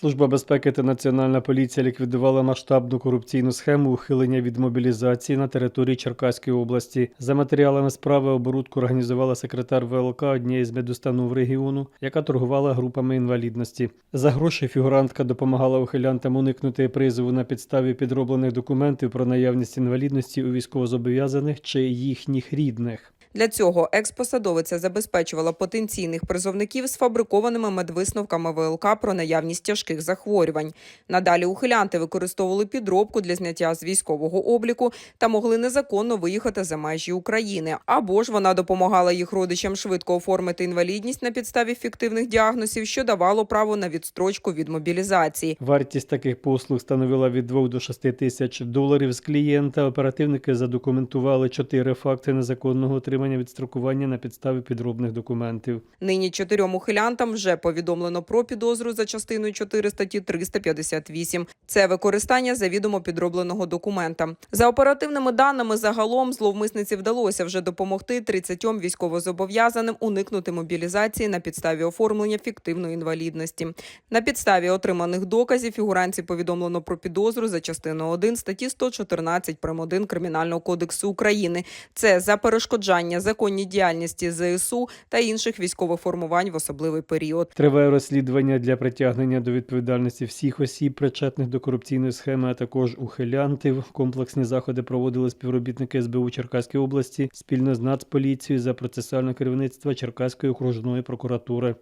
Служба безпеки та національна поліція ліквідувала масштабну корупційну схему ухилення від мобілізації на території Черкаської області. За матеріалами справи оборудку організувала секретар ВЛК однієї з медустанов регіону, яка торгувала групами інвалідності. За гроші фігурантка допомагала ухилянтам уникнути призову на підставі підроблених документів про наявність інвалідності у військовозобов'язаних чи їхніх рідних. Для цього експосадовиця забезпечувала потенційних призовників сфабрикованими медвисновками ВЛК про наявність тяжких захворювань. Надалі ухилянти використовували підробку для зняття з військового обліку та могли незаконно виїхати за межі України. Або ж вона допомагала їх родичам швидко оформити інвалідність на підставі фіктивних діагнозів, що давало право на відстрочку від мобілізації. Вартість таких послуг становила від 2 до 6 тисяч доларів з клієнта. Оперативники задокументували чотири факти незаконного отримання відстрокування на підставі підробних документів. Нині чотирьом ухилянтам вже повідомлено про підозру за частиною 4 статті 358. Це використання завідомо підробленого документа. За оперативними даними, загалом зловмисниці вдалося вже допомогти 30 військовозобов'язаним уникнути мобілізації на підставі оформлення фіктивної інвалідності. На підставі отриманих доказів фігуранці повідомлено про підозру за частиною 1 статті 114 прим. 1 Кримінального кодексу України. Це за перешкоджання законній діяльності ЗСУ та інших військових формувань в особливий період. Триває розслідування для притягнення до відповідальності всіх осіб, причетних до корупційної схеми, а також ухилянтів. Комплексні заходи проводили співробітники СБУ Черкаської області спільно з Нацполіцією за процесуальне керівництво Черкаської окружної прокуратури.